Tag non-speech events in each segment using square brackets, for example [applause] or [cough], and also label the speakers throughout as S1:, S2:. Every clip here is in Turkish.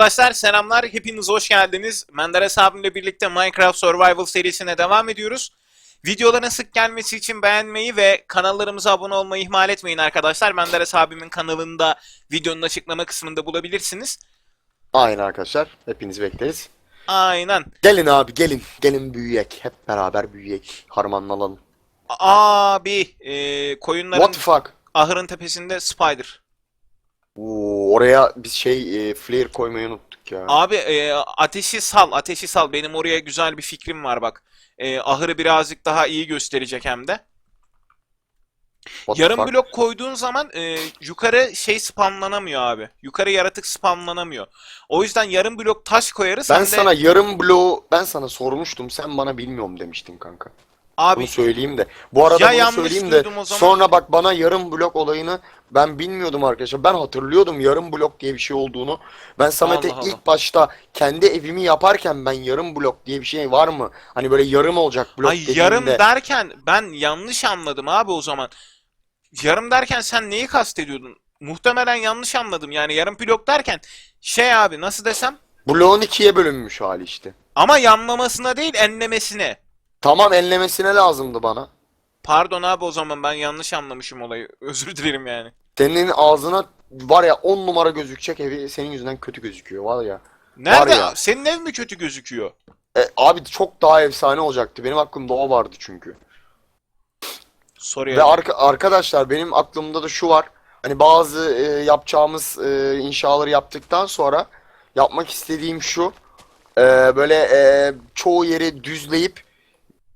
S1: Arkadaşlar selamlar, hepiniz hoş geldiniz. Menderes abimle birlikte Minecraft Survival serisine devam ediyoruz. Videoların sık gelmesi için beğenmeyi ve kanallarımıza abone olmayı ihmal etmeyin arkadaşlar. Menderes abimin kanalında videonun açıklama kısmında bulabilirsiniz.
S2: Aynen arkadaşlar. Hepinizi bekleriz.
S1: Aynen.
S2: Gelin abi gelin. Gelin büyüyek. Hep beraber büyüyek. Harmanlanalım.
S1: Abi, e, koyunların
S2: What the fuck?
S1: ahırın tepesinde spider.
S2: Oo, oraya biz şey e, flare koymayı unuttuk ya.
S1: Abi e, ateşi sal, ateşi sal. Benim oraya güzel bir fikrim var bak. E, ahırı birazcık daha iyi gösterecek hem de.
S2: What the
S1: Yarım
S2: fuck?
S1: blok koyduğun zaman e, yukarı şey spamlanamıyor abi. Yukarı yaratık spamlanamıyor. O yüzden yarım blok taş koyarız.
S2: Ben
S1: hem de-
S2: sana yarım bloğu ben sana sormuştum. Sen bana bilmiyorum demiştin kanka.
S1: Abi
S2: Bunu söyleyeyim de. Bu arada
S1: Ya
S2: bunu söyleyeyim de sonra bak bana yarım blok olayını ben bilmiyordum arkadaşlar. Ben hatırlıyordum yarım blok diye bir şey olduğunu. Ben Samet'e
S1: Allah Allah.
S2: ilk başta kendi evimi yaparken ben yarım blok diye bir şey var mı? Hani böyle yarım olacak blok
S1: ay yarım
S2: dediğimde.
S1: derken ben yanlış anladım abi o zaman. Yarım derken sen neyi kastediyordun? Muhtemelen yanlış anladım. Yani yarım blok derken şey abi nasıl desem
S2: Bloğun ikiye bölünmüş hali işte.
S1: ama yanlamasına değil enlemesine.
S2: Tamam enlemesine lazımdı bana.
S1: Pardon abi o zaman ben yanlış anlamışım olayı. [laughs] Özür dilerim yani.
S2: Senin ağzına var ya 10 numara gözükecek evi senin yüzünden kötü gözüküyor var ya.
S1: Nerede?
S2: ya.
S1: Senin ev mi kötü gözüküyor?
S2: E, abi çok daha efsane olacaktı. Benim aklımda o vardı çünkü.
S1: Soruya.
S2: Ve arka- arkadaşlar benim aklımda da şu var. Hani bazı e, yapacağımız e, inşaları yaptıktan sonra yapmak istediğim şu. E, böyle e, çoğu yeri düzleyip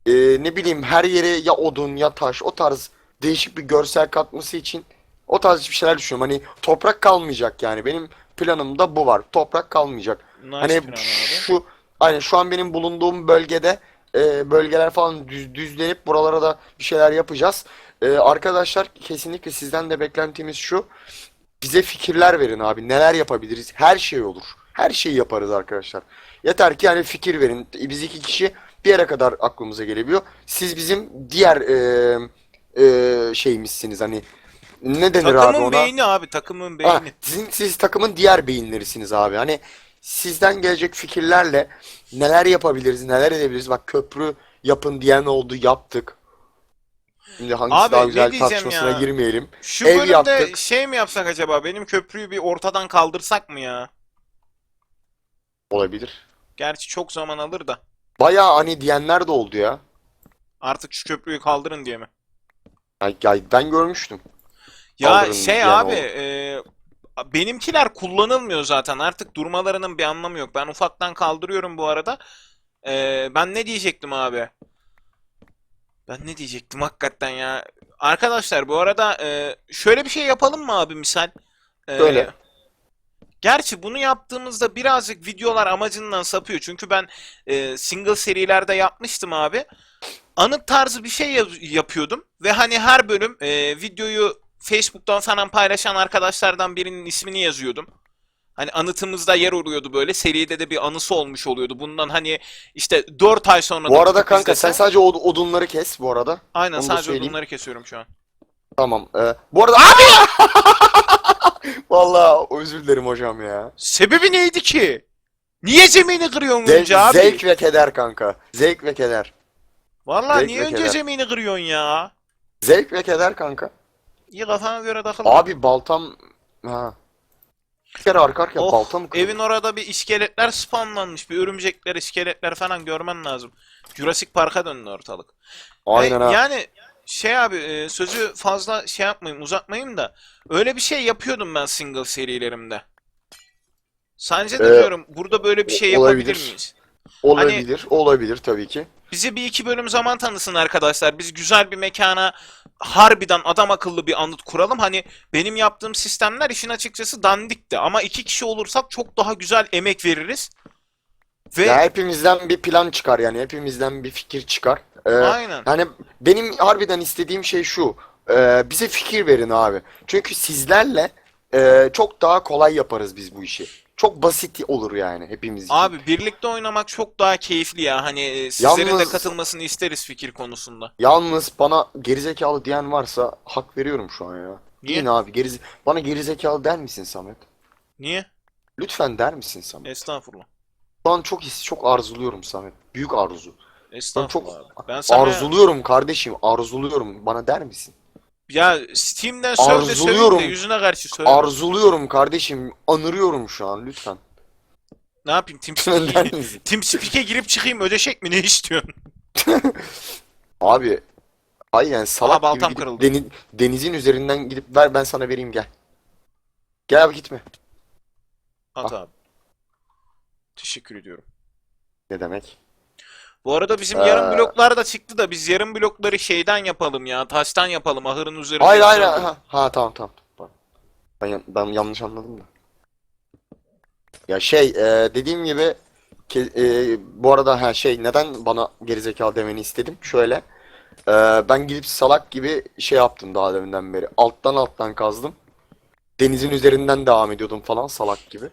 S2: e, ne bileyim her yere ya odun ya taş o tarz değişik bir görsel katması için o tarz bir şeyler düşünüyorum. Hani toprak kalmayacak yani. Benim planımda bu var. Toprak kalmayacak.
S1: Nice
S2: Hani
S1: plan abi.
S2: şu aynen şu an benim bulunduğum bölgede e, bölgeler falan düz, düzlenip buralara da bir şeyler yapacağız. E, arkadaşlar kesinlikle sizden de beklentimiz şu. Bize fikirler verin abi. Neler yapabiliriz? Her şey olur. Her şeyi yaparız arkadaşlar. Yeter ki yani fikir verin. Biz iki kişi bir yere kadar aklımıza gelebiliyor. Siz bizim diğer e, e, şeyimizsiniz hani ne denir abi
S1: Takımın
S2: ona?
S1: beyni abi takımın
S2: Ha,
S1: beyni.
S2: sizin, siz takımın diğer beyinlerisiniz abi. Hani sizden gelecek fikirlerle neler yapabiliriz, neler edebiliriz. Bak köprü yapın diyen oldu, yaptık. Şimdi hangisi
S1: Abi,
S2: daha güzel tartışmasına
S1: ya?
S2: girmeyelim.
S1: Şu
S2: ev
S1: bölümde
S2: yaptık.
S1: şey mi yapsak acaba? Benim köprüyü bir ortadan kaldırsak mı ya?
S2: Olabilir.
S1: Gerçi çok zaman alır da.
S2: Bayağı hani diyenler de oldu ya.
S1: Artık şu köprüyü kaldırın diye mi?
S2: Ay, ay, ben görmüştüm.
S1: Ya
S2: Kaldırın
S1: şey
S2: diyen
S1: abi,
S2: oldu.
S1: e, benimkiler kullanılmıyor zaten. Artık durmalarının bir anlamı yok. Ben ufaktan kaldırıyorum bu arada. E, ben ne diyecektim abi? Ben ne diyecektim hakikaten ya? Arkadaşlar bu arada e, şöyle bir şey yapalım mı abi misal? E,
S2: Söyle.
S1: Gerçi bunu yaptığımızda birazcık videolar amacından sapıyor. Çünkü ben e, single serilerde yapmıştım abi. Anıt tarzı bir şey yapıyordum. Ve hani her bölüm e, videoyu Facebook'tan falan paylaşan arkadaşlardan birinin ismini yazıyordum. Hani anıtımızda yer oluyordu böyle. Seride de bir anısı olmuş oluyordu. Bundan hani işte 4 ay sonra
S2: Bu
S1: da
S2: arada
S1: tutup
S2: kanka sen
S1: izlesen-
S2: sadece od- odunları kes bu arada.
S1: Aynen
S2: onu da
S1: sadece
S2: söyleyeyim.
S1: bunları kesiyorum şu an.
S2: Tamam. e, bu arada abi! [laughs] Vallahi özür dilerim hocam ya.
S1: Sebebi neydi ki? Niye zemini kırıyorsun
S2: Zevk,
S1: önce abi?
S2: zevk ve keder kanka. Zevk ve keder.
S1: Vallahi
S2: zevk
S1: niye
S2: ve
S1: önce
S2: keder.
S1: zemini kırıyorsun ya?
S2: Zevk ve keder kanka.
S1: İyi kafana göre takıl.
S2: Abi baltam ha. Bir kere arka arkaya
S1: Oh,
S2: balta mı kırdın?
S1: Evin orada bir iskeletler spamlanmış. Bir örümcekler, iskeletler falan görmen lazım. Jurassic Park'a döndü ortalık.
S2: Aynen
S1: E,
S2: ha.
S1: Yani şey abi e, sözü fazla şey yapmayayım uzatmayayım da öyle bir şey yapıyordum ben single serilerimde. Sence de
S2: Ee,
S1: diyorum burada böyle bir şey yapabilir
S2: olabilir.
S1: miyiz?
S2: Olabilir, olabilir tabii ki.
S1: Bize bir iki bölüm zaman tanısın arkadaşlar. Biz güzel bir mekana harbiden adam akıllı bir anıt kuralım. Hani benim yaptığım sistemler işin açıkçası dandikti. Ama iki kişi olursak çok daha güzel emek veririz. Ve
S2: Ya hepimizden bir plan çıkar yani hepimizden bir fikir çıkar. Ee,
S1: aynen.
S2: hani benim harbiden istediğim şey şu. Ee, bize fikir verin abi. Çünkü sizlerle e, çok daha kolay yaparız biz bu işi. Çok basit olur yani hepimiz için.
S1: Abi birlikte oynamak çok daha keyifli ya. Hani e, sizlerin de
S2: Yalnız-
S1: katılmasını isteriz fikir konusunda.
S2: Yalnız bana gerizekalı diyen varsa hak veriyorum şu an ya.
S1: Niye?
S2: Deyin abi gerize bana gerizekalı der misin Samet?
S1: Niye?
S2: Lütfen der misin Samet?
S1: Estağfurullah.
S2: Şu an çok his, çok arzuluyorum Samet. Büyük arzu. Ben
S1: Estağfurullah
S2: çok
S1: abi. Ben sana
S2: arzuluyorum kardeşim. Arzuluyorum. Bana der misin?
S1: ya Steam'den söyle de yüzüne karşı söyle.
S2: Arzuluyorum kardeşim. Anırıyorum şu an lütfen.
S1: ne yapayım? TeamSpeak'e? [laughs] TeamSpeak'e girip çıkayım ödeşek mi? Ne istiyorsun? [laughs]
S2: Abi aynen salak gibi
S1: baltam
S2: gidip
S1: kırıldı.
S2: deni- denizin üzerinden gidip ver ben sana vereyim gel. Gel abi gitme.
S1: At
S2: Ah.
S1: abi. Teşekkür ediyorum.
S2: Ne demek?
S1: Bu arada bizim
S2: Ee,
S1: yarım bloklar da çıktı da biz yarım blokları şeyden yapalım ya. Taştan yapalım. Ahırın üzerinde.
S2: Hayır hayır ha, ha tamam tamam. Pardon. Ben, ben yanlış anladım da. Ya şey e, dediğim gibi ke- e, bu arada ha şey neden bana gerizekalı demeni istedim? Şöyle e, ben gidip salak gibi şey yaptım daha deminden beri. Alttan alttan kazdım. Denizin üzerinden devam ediyordum falan salak gibi.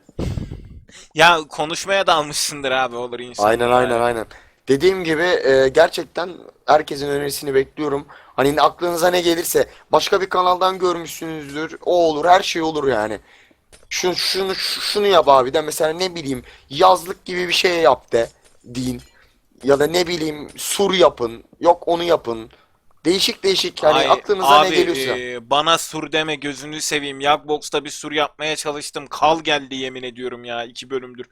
S1: Ya konuşmaya dalmışsındır abi olur insan.
S2: Aynen aynen aynen. Dediğim gibi e, gerçekten herkesin önerisini bekliyorum. Hani aklınıza ne gelirse başka bir kanaldan görmüşsünüzdür. O olur, her şey olur yani. Şunu şunu şu- şunu yap abi de mesela ne bileyim yazlık gibi bir şey yap de deyin. Ya da ne bileyim sur yapın. Yok onu yapın. Değişik değişik yani
S1: Ay,
S2: aklınıza ne
S1: abi,
S2: geliyorsa.
S1: e, bana sur deme gözünü seveyim. Yakbox'ta bir sur yapmaya çalıştım. Kal geldi yemin ediyorum ya. iki bölümdür.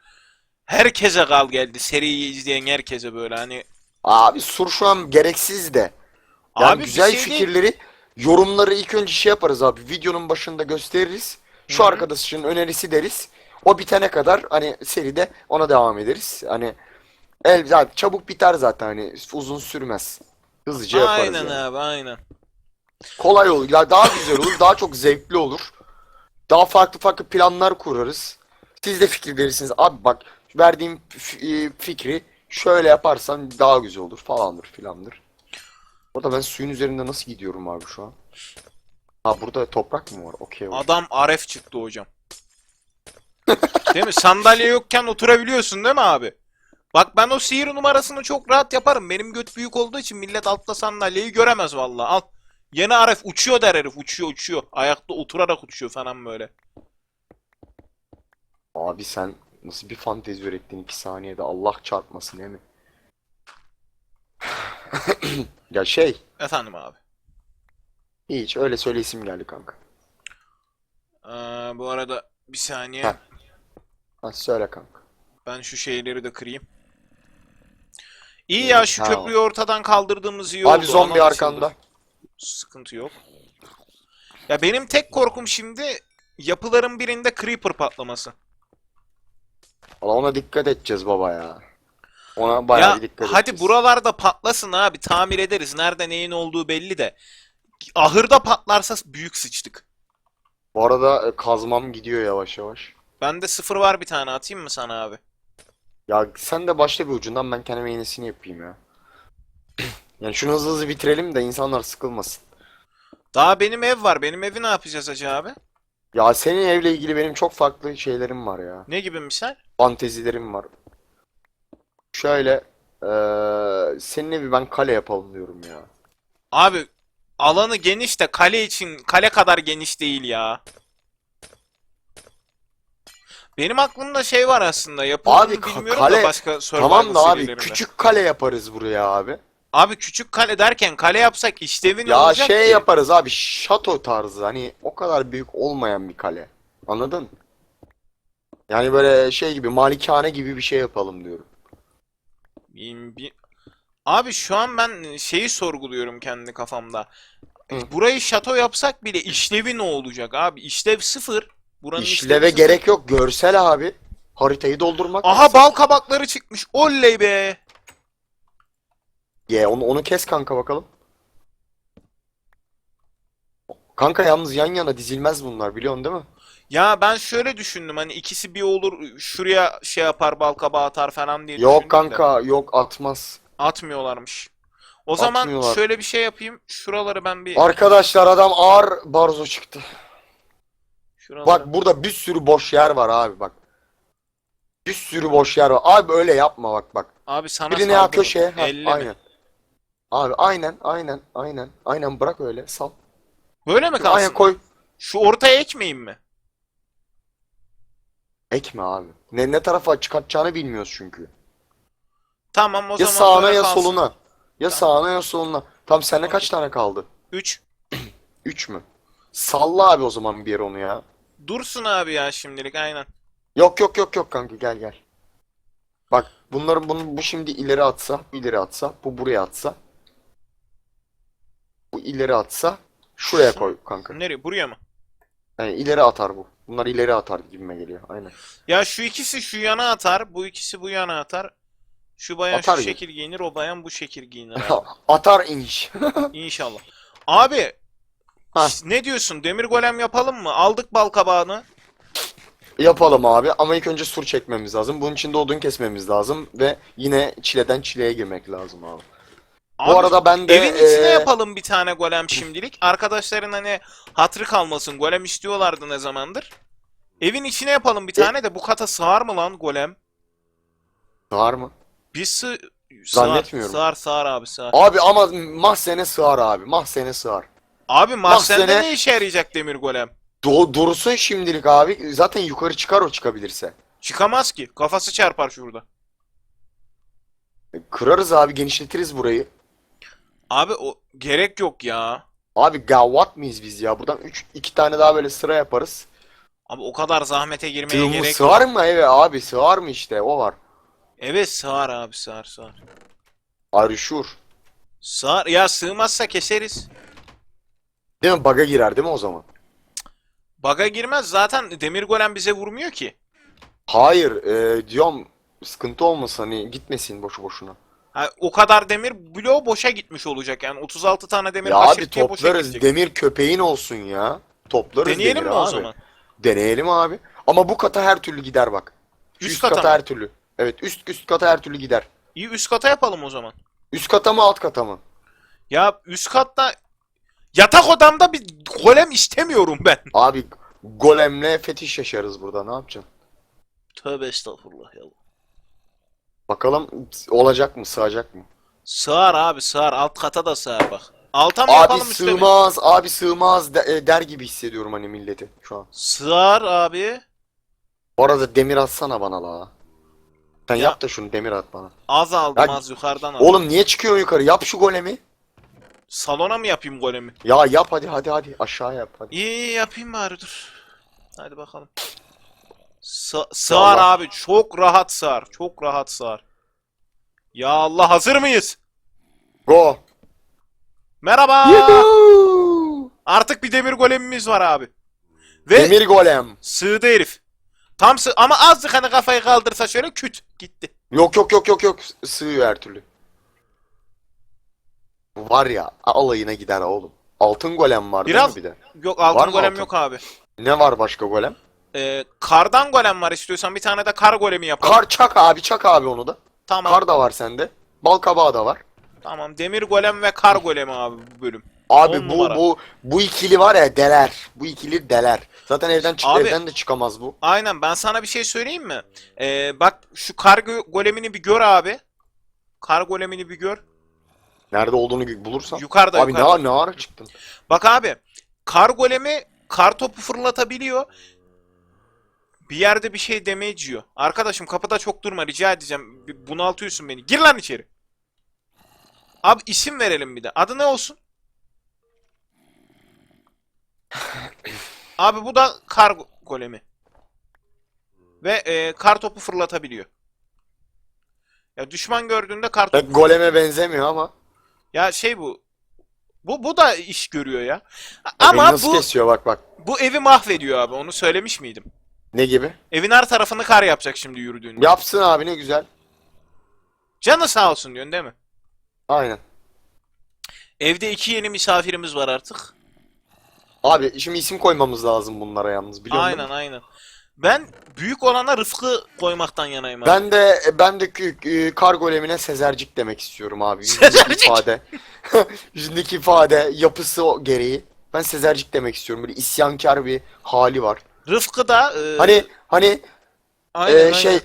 S1: Herkese kal geldi. Seriyi izleyen herkese böyle hani.
S2: Abi sur şu an gereksiz de. Yani
S1: Abi
S2: güzel
S1: şey değil.
S2: fikirleri, yorumları ilk önce şey yaparız abi. Videonun başında gösteririz. Şu
S1: Hı hı.
S2: arkadaşın önerisi deriz. O bitene kadar hani seride ona devam ederiz. Hani el zaten çabuk biter zaten hani uzun sürmez. Hızlıca yaparız
S1: Aynen
S2: yani.
S1: abi aynen.
S2: Kolay olur. Ya daha güzel olur, daha çok zevkli olur. Daha farklı farklı planlar kurarız. Siz de fikir verirsiniz. Abi bak verdiğim e, fikri şöyle yaparsan daha güzel olur falandır filandır. Orada ben suyun üzerinde nasıl gidiyorum abi şu an? Ha burada toprak mı var? Okey.
S1: Adam Aref çıktı hocam. [laughs] Değil mi? Sandalye yokken oturabiliyorsun değil mi abi? Bak ben o sihir numarasını çok rahat yaparım. Benim göt büyük olduğu için millet altta sandalyeyi göremez vallahi. Al. Yeni Aref uçuyor der herif. Uçuyor uçuyor. Ayakta oturarak uçuyor falan böyle.
S2: Abi sen nasıl bir fantezi ürettin iki saniyede Allah çarpmasın değil mi? [clears throat] Ya şey
S1: Efendim abi.
S2: hiç öyle söyle isim geldi kanka.
S1: Ee, bu arada bir saniye.
S2: Heh. Ha söyle kanka.
S1: Ben şu şeyleri de kırayım. İyi ya şu
S2: Ha.
S1: köprüyü ortadan kaldırdığımız iyi oldu.
S2: Abi zombi
S1: Anam
S2: arkanda.
S1: Sıkıntı yok. Ya benim tek korkum şimdi yapıların birinde creeper patlaması.
S2: Valla ona dikkat edeceğiz baba ya. Ona bayağı
S1: Ya
S2: bir dikkat
S1: hadi
S2: edeceğiz.
S1: buralarda patlasın abi tamir ederiz. Nerede neyin olduğu belli de. Ahırda patlarsa büyük sıçtık.
S2: Bu arada e, kazmam gidiyor yavaş yavaş.
S1: Bende sıfır var bir tane atayım mı sana abi?
S2: Ya sen de başla bir ucundan ben kendime yenisini yapayım ya. [clears throat] Yani şunu hızlı hızlı bitirelim de insanlar sıkılmasın.
S1: Daha benim ev var. Benim evi ne yapacağız hacı abi?
S2: Ya senin evle ilgili benim çok farklı şeylerim var ya.
S1: Ne gibi misal?
S2: Fantezilerim var. Şöyle eee senin evi ben kale yapalım diyorum ya.
S1: Abi alanı geniş de kale için kale kadar geniş değil ya. Benim aklımda şey var aslında. Yapıldığını
S2: Abi ka-
S1: bilmiyorum
S2: kale-
S1: da başka survival
S2: Tamam da abi
S1: serilerinde.
S2: küçük kale yaparız buraya abi.
S1: Abi küçük kale derken kale yapsak işlevi ne
S2: Ya
S1: olacak
S2: şey
S1: ki?
S2: yaparız abi şato tarzı hani o kadar büyük olmayan bir kale. Anladın? Yani böyle şey gibi malikane gibi bir şey yapalım diyorum.
S1: Abi şu an ben şeyi sorguluyorum kendi kafamda.
S2: Hı.
S1: Burayı şato yapsak bile işlevi ne olacak abi? İşlev sıfır. Buranın işlevi
S2: İşleve
S1: sıfır.
S2: gerek yok. Görsel abi. Haritayı doldurmak
S1: Aha bal kabakları çıkmış. Oley be.
S2: Ye onu onu kes kanka bakalım. Kanka yalnız yan yana dizilmez bunlar biliyorsun değil mi?
S1: Ya ben şöyle düşündüm hani ikisi bir olur şuraya şey yapar bal kabağı atar falan diye
S2: Yok
S1: düşündüm de.
S2: kanka yok atmaz.
S1: Atmıyorlarmış. O zaman
S2: Atmıyorlar.
S1: şöyle bir şey yapayım. Şuraları ben bir
S2: Arkadaşlar adam ağır barzo çıktı.
S1: şuraları
S2: Bak burada bir sürü boş yer var abi bak. Bir sürü boş yer var. Abi öyle yapma bak bak.
S1: abi sana
S2: Birini ya
S1: saldırın.
S2: köşeye. Ha, aynen. Abi aynen aynen aynen. Aynen bırak öyle sal.
S1: Böyle mi kalsın?
S2: Aynen koy.
S1: Şu ortaya ekmeyeyim mi?
S2: Ekme abi. Ne ne tarafa çıkartacağını bilmiyoruz çünkü.
S1: Tamam o
S2: Ya
S1: zaman
S2: sağına
S1: böyle
S2: ya
S1: kalsın.
S2: soluna. Ya sağına ya soluna. Tam sende kaç tane kaldı?
S1: 3.
S2: 3 [clears throat] mü? Salla abi o zaman bir yere onu ya.
S1: Dursun abi ya şimdilik aynen.
S2: Yok yok yok yok kanka gel gel. Bak bunların bunu bu şimdi ileri atsa, bu ileri atsa, bu buraya atsa. Bu ileri atsa şuraya koy kanka.
S1: Nereye? Buraya mı?
S2: Yani ileri atar bu. Bunlar ileri atar gibime geliyor. Aynen.
S1: Ya şu ikisi şu yana atar, bu ikisi bu yana atar. Şu bayan
S2: Atar
S1: şu
S2: gibi.
S1: şekil giyinir, o bayan bu şekil giyinir abi. [laughs]
S2: Atar inş. [laughs]
S1: İnşallah. Abi
S2: Ha.
S1: ş- ne diyorsun? Demir golem yapalım mı? Aldık bal kabağını.
S2: Yapalım abi ama ilk önce sur çekmemiz lazım. Bunun için de odun kesmemiz lazım ve yine çileden çileye girmek lazım abi.
S1: Abi,
S2: Bu arada ben de
S1: evin içine
S2: eee,
S1: yapalım bir tane golem şimdilik. Arkadaşların hani hatırı kalmasın. Golem istiyorlardı ne zamandır. Evin içine yapalım bir
S2: E-
S1: tane de bu kata sığar mı lan golem?
S2: var mı?
S1: Bir sı
S2: Zannetmiyorum.
S1: Sığar, sığar abi sığar.
S2: Abi ama mahzene sığar abi. Mahzene sığar.
S1: Abi mahzende
S2: mahzene-
S1: ne işe yarayacak demir golem?
S2: Do dursun şimdilik abi. Zaten yukarı çıkar o çıkabilirse.
S1: Çıkamaz ki. Kafası çarpar şurada.
S2: Kırarız abi genişletiriz burayı.
S1: Abi o gerek yok ya.
S2: Abi gavat mıyız biz ya? Buradan 3 2 tane daha böyle sıra yaparız.
S1: Abi o kadar zahmete girmeye
S2: Tığımız
S1: gerek
S2: sığar
S1: yok.
S2: mı eve abi? Sığar mı işte? O var.
S1: Evet sığar abi sığar sığar.
S2: Sure?
S1: Sığar. Ya sığmazsa keseriz.
S2: Değil mi? Baga girer değil mi o zaman?
S1: Baga girmez zaten demir golem bize vurmuyor ki.
S2: Hayır, e, diyorum sıkıntı olmasın hani gitmesin boşu boşuna.
S1: Ha, o kadar demir bloğu boşa gitmiş olacak yani 36 tane demir
S2: Ya abi toplarız. Demir köpeğin olsun ya. Toplarız
S1: Deneyelim
S2: demiri
S1: mi o
S2: abi.
S1: zaman?
S2: Deneyelim abi. Ama bu kata her türlü gider bak.
S1: Üst
S2: üst
S1: kata
S2: kata
S1: mı?
S2: her türlü. Evet üst üst kata her türlü gider.
S1: İyi üst kata yapalım o zaman.
S2: Üst kata mı alt kata mı?
S1: Ya üst katta yatak odamda bir golem istemiyorum ben.
S2: Abi golemle fetiş yaşarız burada ne yapacaksın?
S1: Tövbe estağfurullah ya.
S2: Bakalım olacak mı sığacak mı?
S1: Sığar abi sığar alt kata da sığar bak. Alta mı
S2: Abi
S1: yapalım üstte mi?
S2: sığmaz abi sığmaz de- e, der gibi hissediyorum hani milleti şu an.
S1: Sığar abi.
S2: Bu arada demir atsana bana la. Sen
S1: Ya-
S2: yap da şunu demir at bana.
S1: Az aldım
S2: Ya-
S1: az yukarıdan aldım.
S2: Oğlum niye çıkıyorsun yukarı? Yap şu golemi.
S1: Salona mı yapayım golemi?
S2: Ya yap hadi hadi hadi aşağı yap hadi.
S1: İyi iyi yapayım bari dur. Hadi bakalım. Sa- sığar
S2: Allah.
S1: abi çok rahat sığar. Çok rahat sığar. Ya Allah hazır mıyız?
S2: Go.
S1: Merhaba.
S2: Yuhuu!
S1: Artık bir demir golemimiz var abi. Ve
S2: Demir golem.
S1: sığdı herif. Tam sığ ama azıcık hani kafayı kaldırsa şöyle küt gitti.
S2: Yok yok yok yok yok. Sığıyor her türlü. Bu Var ya alayına gider oğlum. Altın golem var değil
S1: Biraz-
S2: mi bir de?
S1: Yok altın
S2: Var
S1: golem
S2: altın?
S1: yok abi.
S2: Ne var başka golem?
S1: Ee, kardan golem var istiyorsan bir tane de kar golemi yapalım.
S2: Kar çak abi çak abi onu da.
S1: tamam.
S2: Kar da var sende. Bal kabağı da var.
S1: Tamam. Demir golem ve kar golemi abi bu bölüm.
S2: Abi
S1: On
S2: bu
S1: numara.
S2: bu bu ikili var ya deler. Bu ikili deler. Zaten evden çık
S1: Abi-
S2: evden de çıkamaz bu.
S1: Aynen ben sana bir şey söyleyeyim mi? Ee, bak şu kar go- golemini bir gör abi. Kar golemini bir gör.
S2: Nerede olduğunu gö- bulursan.
S1: Yukarıda
S2: Abi
S1: yukarıda.
S2: ne, ne ara çıktın?
S1: Bak abi. Kar golemi kar topu fırlatabiliyor. Bir yerde bir şey damage yiyor. Arkadaşım kapıda çok durma rica edeceğim. Bir Bunaltıyorsun beni. Gir lan içeri. Abi isim verelim bir de. Adı ne olsun? [laughs] Abi bu da kar go- golemi. Ve e, kar topu fırlatabiliyor. Ya düşman gördüğünde kar topu
S2: goleme benzemiyor ama.
S1: ya şey bu. Bu bu da iş görüyor ya.
S2: Bak
S1: Ama
S2: nasıl
S1: bu
S2: kesiyor bak bak.
S1: bu evi mahvediyor abi. Onu söylemiş miydim?
S2: Ne gibi?
S1: Evin her tarafını kar yapacak şimdi yürüdüğünde.
S2: Yapsın abi ne güzel.
S1: Canı sağ olsun diyorsun değil mi?
S2: Aynen.
S1: Evde iki yeni misafirimiz var artık.
S2: Abi şimdi isim koymamız lazım bunlara yalnız biliyor musun?
S1: Aynen aynen. Ben büyük olana Rıfkı koymaktan yanayım abi.
S2: Ben de ben de kü- e, kar golemine Sezercik demek istiyorum abi. Yüzündeki
S1: Sezercik?
S2: ifade. [laughs] Yüzündeki ifade, yapısı gereği. Ben Sezercik demek istiyorum. Böyle isyankar bir hali var.
S1: Rıfkı da e,
S2: Hani hani
S1: aynen,
S2: e,
S1: aynen.
S2: şey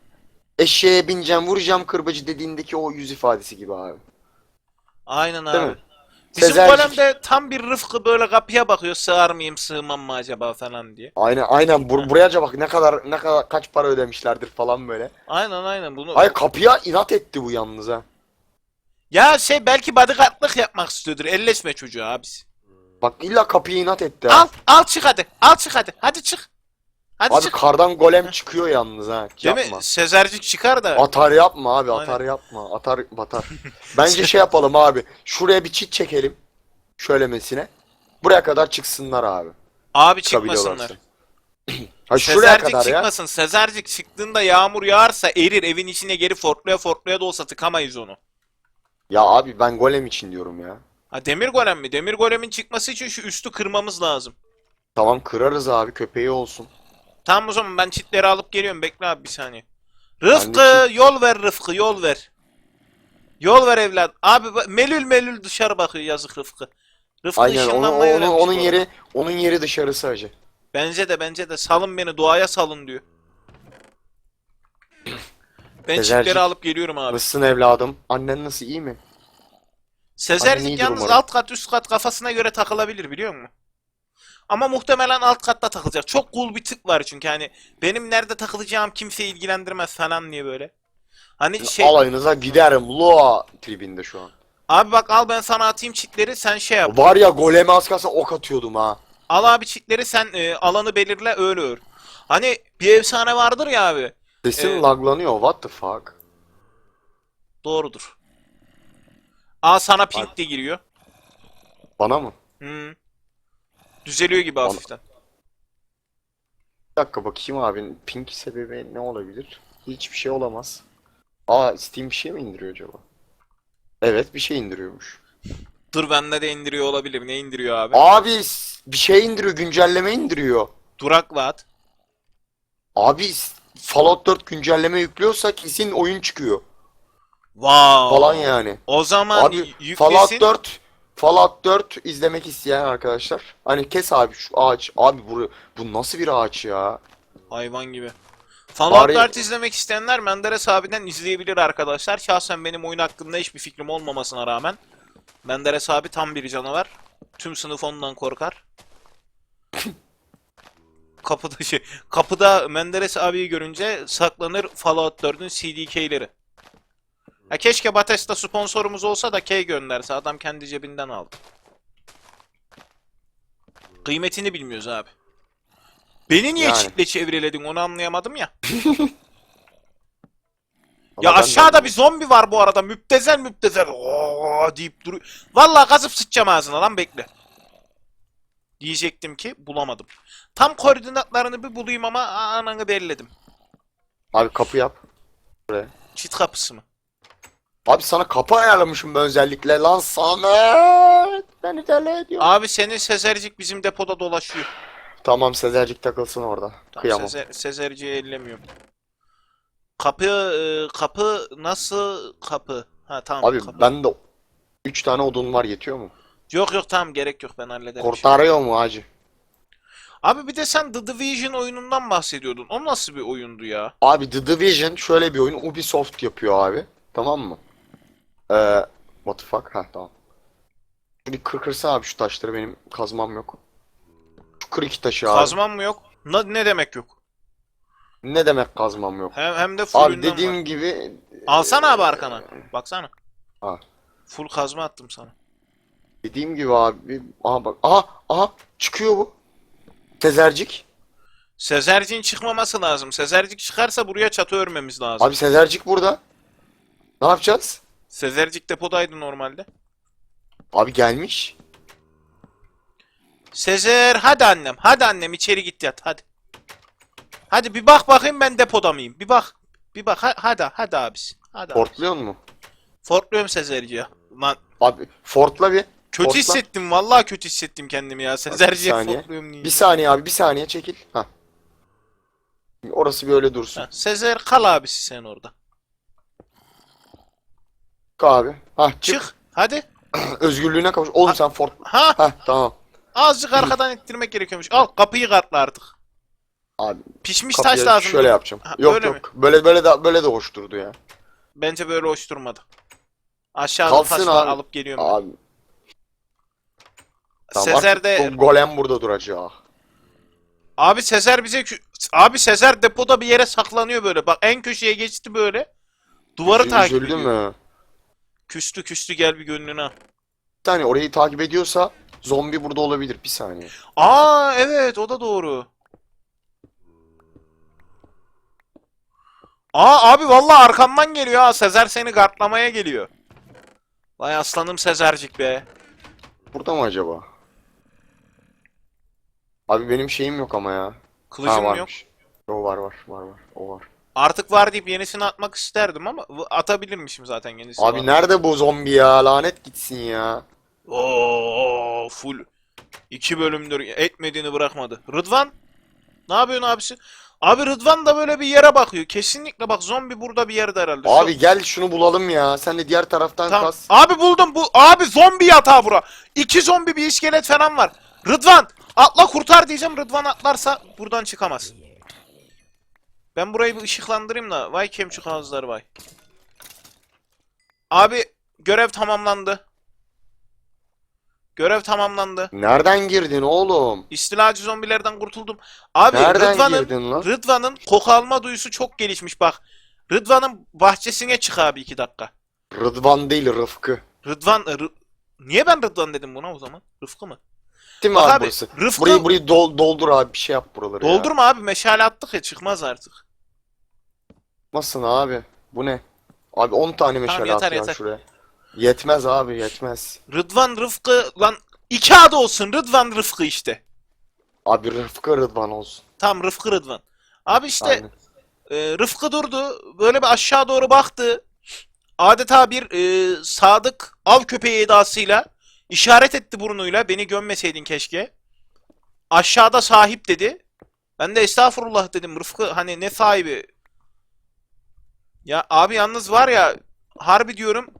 S2: [clears throat] eşeğe bineceğim, vuracağım kırbacı dediğindeki o yüz ifadesi gibi abi.
S1: Aynen
S2: Değil
S1: abi.
S2: mi?
S1: Bizim de tam bir Rıfkı böyle kapıya bakıyor. Sığar mıyım sığmam mı acaba falan diye.
S2: Aynen aynen Bur- buraya acaba bak ne kadar ne kadar kaç para ödemişlerdir falan böyle.
S1: Aynen aynen bunu.
S2: Ay kapıya inat etti bu yalnız ha.
S1: Ya şey belki bodyguardlık yapmak istiyordur. Elleşme çocuğa abisi.
S2: Bak illa kapıya inat etti ha.
S1: Al al çık hadi. Al çık hadi. Hadi çık. Hadi
S2: Abi
S1: çık.
S2: kardan golem çıkıyor yalnız ha.
S1: Değil
S2: Yapma.
S1: mi? Sezercik çıkar da.
S2: Atar yapma abi
S1: Aynen.
S2: atar yapma. Atar batar. [laughs] Bence şey yapalım abi. Şuraya bir çit çekelim. Şöylemesine. Buraya kadar çıksınlar abi.
S1: Abi çıkmasınlar. [clears throat]
S2: Ha şuraya
S1: Sezercik
S2: kadar ya.
S1: çıkmasın. Sezercik çıktığında yağmur yağarsa erir. Evin içine geri fortluya fortluya da olsa tıkamayız onu.
S2: Ya abi ben golem için diyorum ya.
S1: Ha demir golem mi? Demir golemin çıkması için şu üstü kırmamız lazım.
S2: Tamam kırarız abi köpeği olsun.
S1: Tamam o zaman ben çitleri alıp geliyorum. Bekle abi bir saniye. Rıfkı
S2: de
S1: yol ver Rıfkı yol ver. Yol ver evlat. Abi bak- melül melül dışarı bakıyor yazık Rıfkı. Rıfkı
S2: Aynen onu,
S1: ışınlanmayı
S2: onun,
S1: öğrenmiş
S2: onun
S1: bu
S2: yeri onun yeri dışarısı acı.
S1: Bence de bence de salın beni doğaya salın diyor. Ben
S2: Sezercik.
S1: çitleri alıp geliyorum abi.
S2: Nasılsın evladım? Annen nasıl iyi mi? İyidir
S1: yalnız
S2: umarım.
S1: alt kat üst kat kafasına göre takılabilir biliyor musun? Ama muhtemelen alt katta takılacak. Çok cool bir tık var çünkü hani benim nerede takılacağım kimseyi ilgilendirmez falan diye böyle. Hani şey
S2: Alayınıza giderim Loa tribinde şu an.
S1: abi bak al ben sana atayım çitleri sen şey yap.
S2: Var ya goleme az kalsın ok atıyordum ha.
S1: Al abi çitleri sen e, alanı belirle öyle ör. Hani bir efsane vardır ya abi.
S2: Sesin
S1: Evet.
S2: laglanıyor what the fuck.
S1: Doğrudur. Aa sana pink de giriyor.
S2: Bana mı?
S1: Hı. Düzeliyor gibi
S2: Bana-
S1: hafiften.
S2: Bir dakika bakayım abi. Pink sebebi ne olabilir? Hiçbir şey olamaz. Aa Steam bir şey mi indiriyor acaba? Evet bir şey indiriyormuş.
S1: Dur bende de indiriyor olabilir. Ne indiriyor abi?
S2: Abi bir şey indiriyor güncelleme indiriyor.
S1: Durakla at.
S2: Abi Fallout 4 güncelleme yüklüyorsa kesin oyun çıkıyor.
S1: Wow.
S2: Falan yani.
S1: O zaman
S2: Abi
S1: y-
S2: Fallout
S1: yüklesin.
S2: 4 Fallout 4 izlemek isteyen arkadaşlar. Hani kes abi şu ağaç. Abi bu, bu nasıl bir ağaç ya?
S1: Hayvan gibi. Fallout
S2: Bari-
S1: 4 izlemek isteyenler Menderes abiden izleyebilir arkadaşlar. Şahsen benim oyun hakkında hiçbir fikrim olmamasına rağmen Menderes abi tam bir canavar. Tüm sınıf ondan korkar. [laughs] Kapıda şey, kapıda Menderes abiyi görünce saklanır Fallout 4'ün CDK'leri. Ya keşke Bethesda sponsorumuz olsa da key gönderse. Adam kendi cebinden aldı. Kıymetini bilmiyoruz abi. Beni niye
S2: Yani.
S1: çitle çevriledin onu anlayamadım ya.
S2: Valla [laughs]
S1: Ya
S2: de-
S1: aşağıda bir zombi var bu arada. Müptezel müptezel. Oo deyip duruyor. Vallahi kazıp sıçacağım ağzına lan bekle. Diyecektim ki bulamadım. Tam koordinatlarını bir bulayım ama ananı belledim.
S2: Abi kapı yap.
S1: Çit kapısı mı?
S2: Abi sana kapı ayarlamışım ben özellikle lan Samet. Beni deli ediyor.
S1: Abi senin Sezercik bizim depoda dolaşıyor.
S2: Tamam Sezercik takılsın orada.
S1: Tamam,
S2: Kıyamam.
S1: Sezer, Sezerci'yi ellemiyorum. Kapı e, kapı nasıl kapı? Ha tamam
S2: Abi
S1: kapı.
S2: ben de 3 tane odun var yetiyor mu?
S1: Yok yok tamam gerek yok ben hallederim.
S2: Kurtarıyor mu hacı?
S1: Abi bir de sen The Division oyunundan bahsediyordun. O nasıl bir oyundu ya?
S2: Abi The Division şöyle bir oyun Ubisoft yapıyor abi. Tamam mı? Ee, what the fuck? Ha tamam. Bir kır abi şu taşları benim kazmam yok. Şu kır iki taşı abi.
S1: Kazman mı yok? Na- ne demek yok?
S2: Ne demek kazmam yok?
S1: Hem, hem de
S2: Abi
S1: fullünden
S2: dediğim
S1: var.
S2: gibi
S1: Alsana abi arkana. Baksana.
S2: Ha.
S1: Full kazma attım sana.
S2: dediğim gibi abi. Aha bak. Aha aha çıkıyor bu. Sezercik.
S1: Sezercik'in çıkmaması lazım. Sezercik çıkarsa buraya çatı örmemiz lazım.
S2: Abi Sezercik burada. Ne yapacağız?
S1: Sezercik depodaydı normalde.
S2: Abi gelmiş.
S1: Sezer hadi annem. Hadi annem içeri git yat hadi. Hadi bir bak bakayım ben depoda mıyım? Bir bak. Bir bak ha- hadi hadi abisi. Hadi. abi.
S2: Fortluyor mu?
S1: Fortluyorum Sezerci'ye. Lan
S2: Abi Fortla bir.
S1: kötü
S2: Fortla.
S1: hissettim vallahi kötü hissettim kendimi ya. Sezerci'ye
S2: saniye.
S1: fortluyorum diye.
S2: Bir saniye abi bir saniye çekil. Ha. Orası bir öyle dursun.
S1: Ha, Sezer kal abisi sen orada.
S2: Abi. Ha çık.
S1: Çık. Hadi. [clears throat]
S2: Özgürlüğüne kavuş. Oğlum sen Fort.
S1: Ha
S2: Ha tamam.
S1: azıcık arkadan ittirmek gerekiyormuş. Al kapıyı kartla artık.
S2: Abi
S1: Pişmiş taş lazım.
S2: şöyle yapacağım.
S1: Ha,
S2: yok yok. Böyle böyle de böyle de hoş durdu ya.
S1: Bence böyle hoş durmadı. Aşağıda
S2: Kalsın
S1: taş var
S2: abi.
S1: alıp geliyorum. ben.
S2: Abi Tamam,
S1: Sezer de
S2: golem burada duracak.
S1: abi Sezer bize abi Sezer depoda bir yere saklanıyor böyle. Bak en köşeye geçti böyle. Duvarı
S2: Üzü-
S1: takip
S2: Üzüldü
S1: ediyor.
S2: mü?
S1: Küstü küstü gel bir gönlüne.
S2: Bir saniye orayı takip ediyorsa zombi burada olabilir. Bir saniye.
S1: Aa evet o da doğru. Aa abi vallahi arkamdan geliyor ha. Sezer seni gardlamaya geliyor. Vay aslanım Sezercik be.
S2: Burada mı acaba? Abi benim şeyim yok ama ya.
S1: Kılıcım
S2: Ha,
S1: yok.
S2: O var var var var. O var.
S1: Artık var deyip yenisini atmak isterdim ama atabilirmişim zaten yenisini.
S2: Abi
S1: var.
S2: nerede bu zombi ya? Lanet gitsin ya.
S1: Oo full. İki bölümdür etmediğini bırakmadı. Rıdvan? Ne yapıyorsun abisi? Abi Rıdvan da böyle bir yere bakıyor. Kesinlikle bak zombi burada bir yerde herhalde.
S2: Abi gel şunu bulalım ya. Sen de diğer taraftan
S1: Tamam.
S2: kas.
S1: Abi buldum bu. Abi zombi yatağı bura. İki zombi bir iskelet falan var. Rıdvan atla kurtar diyeceğim. Rıdvan atlarsa buradan çıkamaz. Ben burayı bir ışıklandırayım da. Vay kemçük ağızları vay. Abi görev tamamlandı. Görev tamamlandı.
S2: Nereden girdin oğlum?
S1: İstilacı zombilerden kurtuldum. Abi
S2: Nereden
S1: Rıdvan'ın
S2: girdin lan?
S1: Rıdvan'ın koku alma duyusu çok gelişmiş bak. Rıdvan'ın bahçesine çık abi iki dakika.
S2: Rıdvan değil Rıfkı.
S1: Rıdvan Rı- Niye ben Rıdvan dedim buna o zaman? Rıfkı mı?
S2: Değil mi
S1: Bak
S2: abi,
S1: abi
S2: burası?
S1: Rıfkı
S2: Burayı burayı dol- doldur abi bir şey yap buraları ya.
S1: doldurma abi meşale attık ya çıkmaz artık.
S2: Yapmasın abi. Bu ne? Abi 10 tane meşale
S1: yeter,
S2: at ya
S1: yeter.
S2: şuraya. Yetmez abi yetmez.
S1: Rıdvan Rıfkı lan iki adı olsun Rıdvan Rıfkı işte.
S2: Abi Rıfkı Rıdvan olsun.
S1: Tam Rıfkı Rıdvan. Abi işte
S2: Aynen.
S1: e, Rıfkı durdu böyle bir aşağı doğru baktı. Adeta bir e, sadık av köpeği edasıyla işaret etti burnuyla beni gömmeseydin keşke. Aşağıda sahip dedi. Ben de estağfurullah dedim Rıfkı hani ne sahibi. Ya abi yalnız var ya harbi diyorum.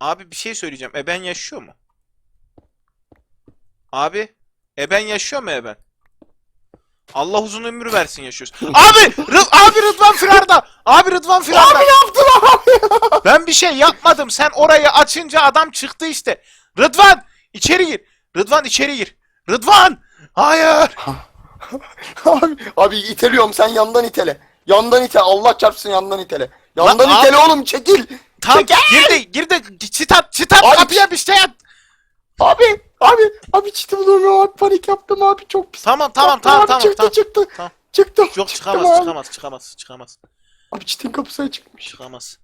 S1: Abi bir şey söyleyeceğim. Eben yaşıyor mu? Abi Eben yaşıyor mu Eben? Allah uzun ömür versin yaşıyorsun. [laughs] Abi! Rı- abi Rıdvan firarda! Abi Rıdvan firarda! Abi yaptın abi! Ben bir şey yapmadım. Sen orayı açınca adam çıktı işte. Rıdvan! içeri gir. Rıdvan içeri gir. Rıdvan! Hayır! [laughs]
S2: abi, abi iteliyorum sen yandan itele. Yandan itele. Allah çarpsın yandan itele. Yandan
S1: Lan
S2: itele oğlum çekil.
S1: Tam
S2: Çekil!
S1: gir de gir de çıtat çıtat
S2: Abi-
S1: kapıya bir şey at.
S2: Abi abi abi çiti bulamıyorum abi panik yaptım abi çok pis.
S1: Tamam tamam
S2: Yaptım
S1: tamam
S2: abi,
S1: tamam
S2: çıktı,
S1: tamam.
S2: çıktı
S1: Tamam.
S2: çıktı.
S1: Yok
S2: çıktım
S1: çıkamaz
S2: abi.
S1: çıkamaz çıkamaz çıkamaz
S2: Abi çitin kapısına çıkmış.
S1: çıkamaz.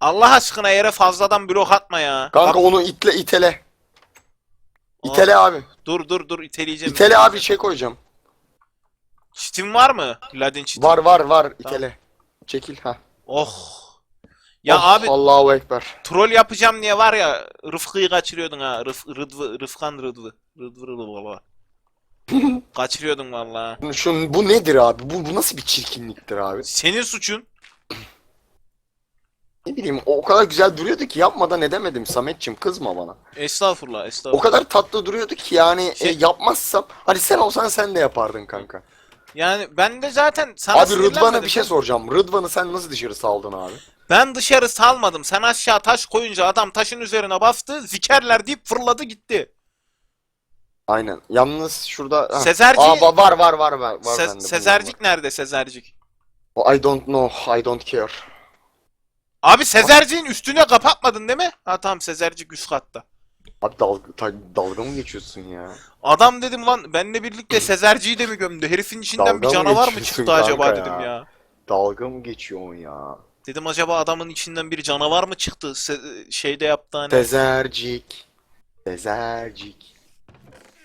S1: Allah aşkına yere fazladan blok atma ya.
S2: Kanka
S1: Bak-
S2: onu itle itele. İtele abi.
S1: Dur dur dur iteleyeceğim.
S2: İtele abi şey koyacağım.
S1: Çitin var mı? Ladin çitin.
S2: Var var var itele. Çekil ha.
S1: Oh. Ya
S2: Oh,
S1: abi
S2: Allahu ekber.
S1: troll yapacağım diye var ya Rıfkı'yı kaçırıyordun ha. Rıf, Rıdvı, Rıfkan Rıdvı. Rıdvı Rıdvı baba. [laughs] Kaçırıyordun vallahi.
S2: Şu bu nedir abi? Bu, bu nasıl bir çirkinliktir abi?
S1: Senin suçun.
S2: Ne bileyim o, o kadar güzel duruyordu ki yapmadan edemedim Sametçim kızma bana.
S1: Estağfurullah
S2: O
S1: estağfurullah.
S2: kadar tatlı duruyordu ki yani
S1: Şey-
S2: e, yapmazsam hani sen olsan sen de yapardın kanka.
S1: Yani ben de zaten sana
S2: Abi Rıdvan'a bir şey soracağım. Rıdvan'ı sen nasıl dışarı saldın abi?
S1: Ben dışarı salmadım. Sen aşağı taş koyunca adam taşın üzerine bastı. Zikerler deyip fırladı gitti.
S2: Aynen. Yalnız şurada ha.
S1: Sezerci-
S2: Aa, va- var var var var. var
S1: Se-
S2: bende,
S1: Sezercik nerede Sezercik?
S2: var. I don't know. I don't care.
S1: Abi Sezercik'in üstüne kapatmadın değil mi? Ha tamam Sezercik üst katta.
S2: Abi dalga, ta- dalga mı geçiyorsun ya?
S1: Adam dedim lan benle birlikte Sezerci'yi de mi gömdü? Herifin içinden
S2: Dalga
S1: bir
S2: mı
S1: canavar mı
S2: geçiyorsun
S1: çıktı acaba
S2: kanka
S1: dedim
S2: ya?
S1: ya.
S2: Dalga mı geçiyorsun ya?
S1: Dedim acaba adamın içinden bir canavar mı çıktı? Se- şeyde yaptı hani.
S2: Sezercik. Sezercik.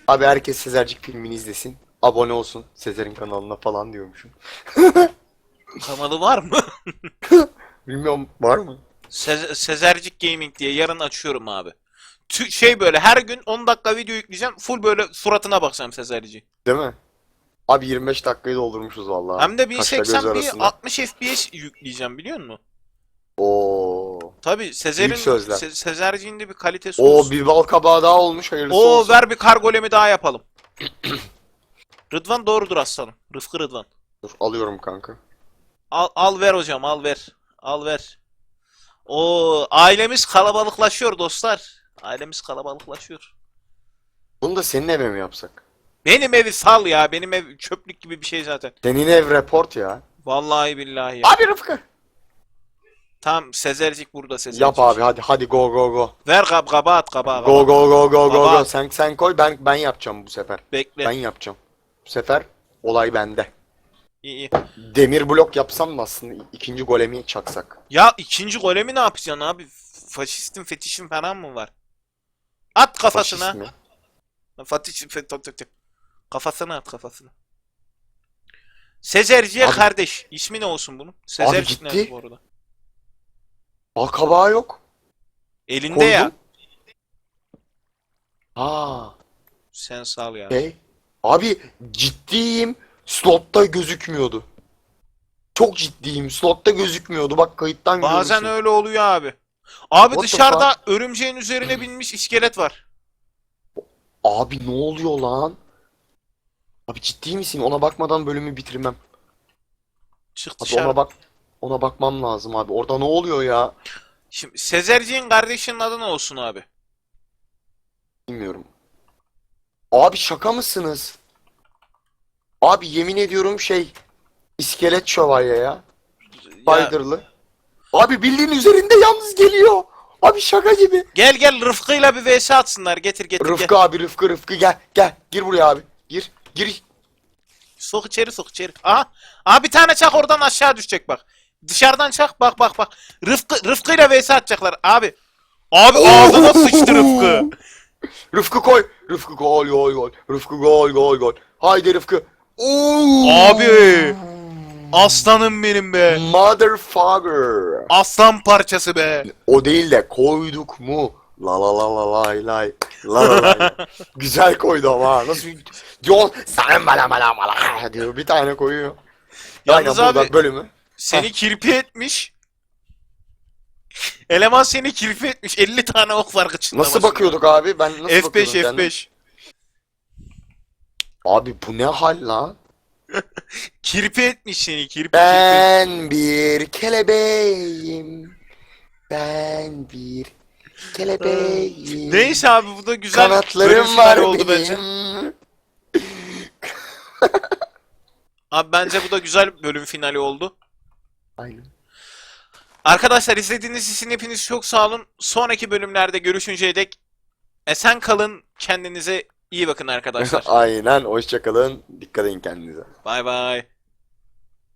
S2: Abi herkes Sezercik filmini izlesin. Abone olsun Sezer'in kanalına falan diyormuşum. [laughs]
S1: Kanalı var mı?
S2: Bilmiyorum var mı?
S1: Se- Sezercik Gaming diye yarın açıyorum abi. Şey böyle her gün 10 dakika video yükleyeceğim. Full böyle suratına bakacağım Sezerci.
S2: Değil mi? Abi 25 dakikayı doldurmuşuz vallahi.
S1: Hem de
S2: Kaşla göz
S1: 1080 bir
S2: arasında.
S1: 60 FPS yükleyeceğim biliyor musun?
S2: Oo.
S1: Tabi Sezer'in. Se- Sezerciğin de bir kalitesi
S2: Oo
S1: olsun.
S2: bir bal kabağı daha olmuş hayırlısı
S1: Oo
S2: olsun.
S1: ver bir kargolemi daha yapalım. [clears throat] Rıdvan doğrudur aslanım. Rıfkı Rıdvan.
S2: Dur alıyorum kanka.
S1: Al, al ver hocam al ver. Al ver. O ailemiz kalabalıklaşıyor dostlar. Ailemiz kalabalıklaşıyor.
S2: Bunu da senin eve mi yapsak?
S1: Benim evi sal ya. Benim ev çöplük gibi bir şey zaten.
S2: Senin ev report ya.
S1: Vallahi billahi ya.
S2: Abi Rıfkı.
S1: Tam Sezercik burada Sezercik.
S2: Yap abi hadi hadi go go go.
S1: Ver kab kaba at kaba.
S2: Go go go go go go. Sen sen koy ben ben yapacağım bu sefer.
S1: Bekle.
S2: Ben yapacağım. Bu sefer olay bende.
S1: İyi iyi.
S2: Demir blok yapsam mı aslında ikinci golemi çaksak?
S1: Ya ikinci golemi ne yapacaksın abi? Faşistin fetişin falan mı var? At kafasına.
S2: Faşist mi?
S1: Fatih kafasına at kafasına. Sezerciye
S2: Abi-
S1: kardeş. İsmi ne olsun bunun? Sezercik
S2: gitti.
S1: nerede bu arada?
S2: Aa kabağı yok.
S1: Elinde
S2: Koydum.
S1: ya.
S2: Ha.
S1: Sen sal ya.
S2: Hey. Abi ciddiyim. Slotta gözükmüyordu. Çok ciddiyim. Slotta gözükmüyordu. Bak kayıttan
S1: Bazen
S2: görürsün.
S1: öyle oluyor abi. Abi
S2: What
S1: dışarıda örümceğin üzerine binmiş iskelet var.
S2: Abi ne oluyor lan? Abi ciddi misin? Ona bakmadan bölümü bitirmem.
S1: Çık
S2: Abi
S1: dışarı.
S2: ona bak ona bakmam lazım abi. Orada ne oluyor ya?
S1: Şimdi Sezerciğin kardeşinin adı ne olsun abi?
S2: Bilmiyorum. Abi şaka mısınız? Abi yemin ediyorum şey iskelet şövalye ya.
S1: Ya,
S2: Spider'lı. Abi bildiğin üzerinde yalnız geliyor. Abi şaka gibi.
S1: gel gel Rıfkı'yla bir vs atsınlar. Getir getir gel.
S2: Rıfkı abi Rıfkı Rıfkı gel gel. Gir buraya abi. Gir. Gir.
S1: Sok içeri sok içeri. Aha. Aha bir tane çak oradan aşağı düşecek bak. Dışarıdan çak bak bak bak. Rıfkı Rıfkı'yla vs atacaklar abi. Abi ağzına sıçtı Rıfkı.
S2: Rıfkı koy. Rıfkı gol gol gol. Rıfkı gol gol gol. Haydi Rıfkı. Oo.
S1: Abi. Aslanım benim be.
S2: Motherfucker.
S1: Aslan parçası be.
S2: O değil de koyduk mu? La la la la lay lay. La la lay. [laughs] Güzel koydu ama ha. Nasıl diyor sen bana bana bana diyor. Bir tane koyuyor.
S1: Yalnız
S2: Aynen
S1: abi
S2: bölümü.
S1: seni kirpi etmiş. Eleman seni kirpi etmiş. 50 tane ok var kıçında.
S2: Nasıl bakıyorduk abi? Ben nasıl
S1: F5
S2: bakıyordum kendim?
S1: F5.
S2: Abi bu ne hal lan?
S1: Kirpi etmiş seni kirpi kirpi.
S2: Ben bir kelebeğim. Ben bir kelebeğim.
S1: Neyse abi bu da güzel
S2: Kanatlarım var
S1: oldu
S2: benim.
S1: bence. Abi bence bu da güzel bölüm finali oldu.
S2: Aynen.
S1: Arkadaşlar izlediğiniz için hepiniz çok sağ olun. Sonraki bölümlerde görüşünceye dek esen kalın. Kendinize iyi bakın arkadaşlar. [laughs]
S2: Aynen. Hoşçakalın. Dikkat edin kendinize.
S1: Bay bay.